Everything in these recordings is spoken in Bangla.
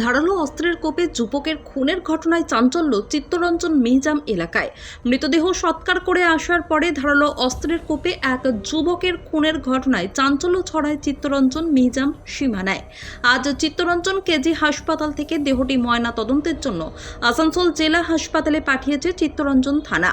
ধারালো অস্ত্রের কোপে যুবকের খুনের ঘটনায় চাঞ্চল্য চিত্তরঞ্জন মিহিজাম এলাকায়। মৃতদেহ সৎকার করে আসার পরে ধারালো অস্ত্রের কোপে এক যুবকের খুনের ঘটনায় চাঞ্চল্য ছড়ায় চিত্তরঞ্জন মিহিজাম সীমানায়। আজ চিত্তরঞ্জন কেজি হাসপাতাল থেকে দেহটি ময়না তদন্তের জন্য আসানসোল জেলা হাসপাতালে পাঠিয়েছে চিত্তরঞ্জন থানা।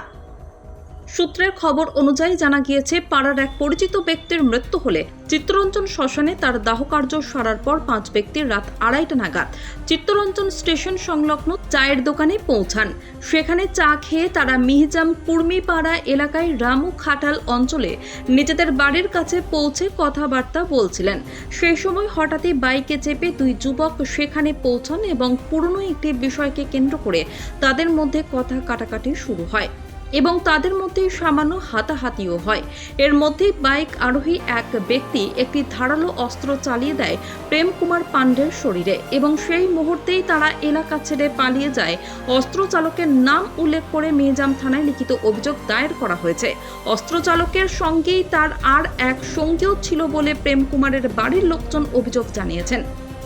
সূত্রের খবর অনুযায়ী জানা গিয়েছে, পাড়ার এক পরিচিত ব্যক্তির মৃত্যু হলে চিত্তরঞ্জন শ্মশানে তার দাহকার্য সারার পর পাঁচ ব্যক্তির রাত আড়াইটা নাগাদ চিত্তরঞ্জন স্টেশন সংলগ্ন চায়ের দোকানে পৌঁছান। সেখানে চা খেয়ে তারা মিহিজাম কুর্মিপাড়া এলাকায় রামু খাটাল অঞ্চলে নিজেদের বাড়ির কাছে পৌঁছে কথাবার্তা বলছিলেন। সেই সময় হঠাৎই বাইকে চেপে দুই যুবক সেখানে পৌঁছান এবং পুরনো একটি বিষয়কে কেন্দ্র করে তাদের মধ্যে কথা কাটাকাটি শুরু হয়। এবং তাদের মধ্যে সামান্য হাতাহাতিও হয়। এর মধ্যে বাইক আরোহী এক ব্যক্তি একটি ধারালো অস্ত্র চালিয়ে দেয় প্রেম কুমার পাণ্ডের শরীরে এবং সেই মুহূর্তেই তারা এলাকা ছেড়ে পালিয়ে যায়। অস্ত্র চালকের নাম উল্লেখ করে মেজাম থানায় লিখিত অভিযোগ দায়ের করা হয়েছে। অস্ত্র চালকের সঙ্গেই তার আর এক সঙ্গীও ছিল বলে প্রেম কুমারের বাড়ির লোকজন অভিযোগ জানিয়েছেন।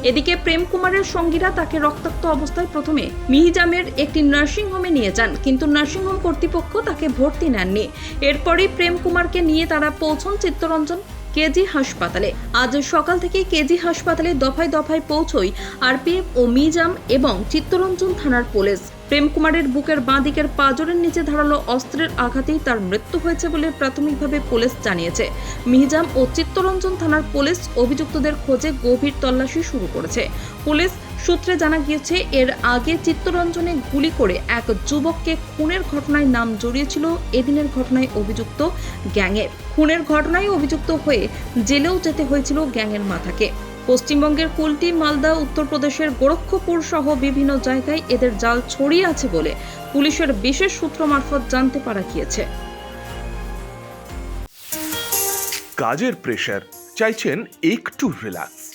এদিকে প্রেম কুমারের সঙ্গীরা তাকে রক্তাক্ত অবস্থায় প্রথমে মিহিজামের একটি নার্সিংহোমে নিয়ে যান, কিন্তু নার্সিংহোম কর্তৃপক্ষ তাকে ভর্তি নেননি। এরপরই প্রেম কুমারকে নিয়ে তারা পৌঁছন চিত্তরঞ্জন। কেজি হাসপাতালে। আজ সকাল থেকে কেজি হাসপাতালে দফায় দফায় পৌঁছই আরপিএফ ও মিজাম এবং চিত্তরঞ্জন থানার পুলিশ। প্রেম কুমারের বুকের বাঁ দিকের পাজরের নিচে ধারালো অস্ত্রের আঘাতেই তার মৃত্যু হয়েছে বলে প্রাথমিকভাবে পুলিশ জানিয়েছে। মিহিজাম ও চিত্তরঞ্জন থানার পুলিশ অভিযুক্তদের খোঁজে গভীর তল্লাশি শুরু করেছে। পুলিশ সূত্রে জানা গিয়েছে, এর আগে চিত্তরঞ্জনে গুলি করে এক যুবককে খুনের ঘটনায় নাম জড়িয়েছিল। এদিনের ঘটনায় অভিযুক্ত গ্যাংয়ের। খুনের ঘটনায় অভিযুক্ত হয়ে জেলেও যেতে হয়েছিল গ্যাংয়ের মাথাকে। পশ্চিমবঙ্গের কুলটি, মালদা, উত্তরপ্রদেশের গোরক্ষপুর সহ বিভিন্ন জায়গায় এদের জাল ছড়িয়ে আছে বলে পুলিশের বিশেষ সূত্র মারফত জানতে পারা গিয়েছে। কাজের প্রেশার চাইছেন একটু relax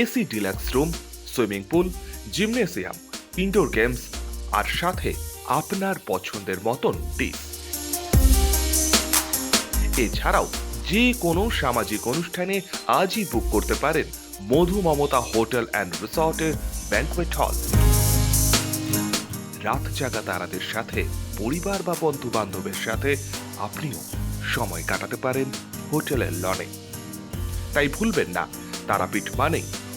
AC deluxe room, swimming pool, gymnasium, indoor games, আর সাথে আপনার পছন্দের মতন ডিশ এছাড়াও যে কোনো সামাজিক অনুষ্ঠানে আজই বুক করতে পারেন মধু মমতা হোটেল অ্যান্ড রিসর্টের ব্যাংকোয়েট হল। রাত জাগা তারাদের সাথে, পরিবার বা বন্ধু বান্ধবের সাথে আপনিও সময় কাটাতে পারেন হোটেলের লনে। তাই ভুলবেন না, তারাপীঠ মানে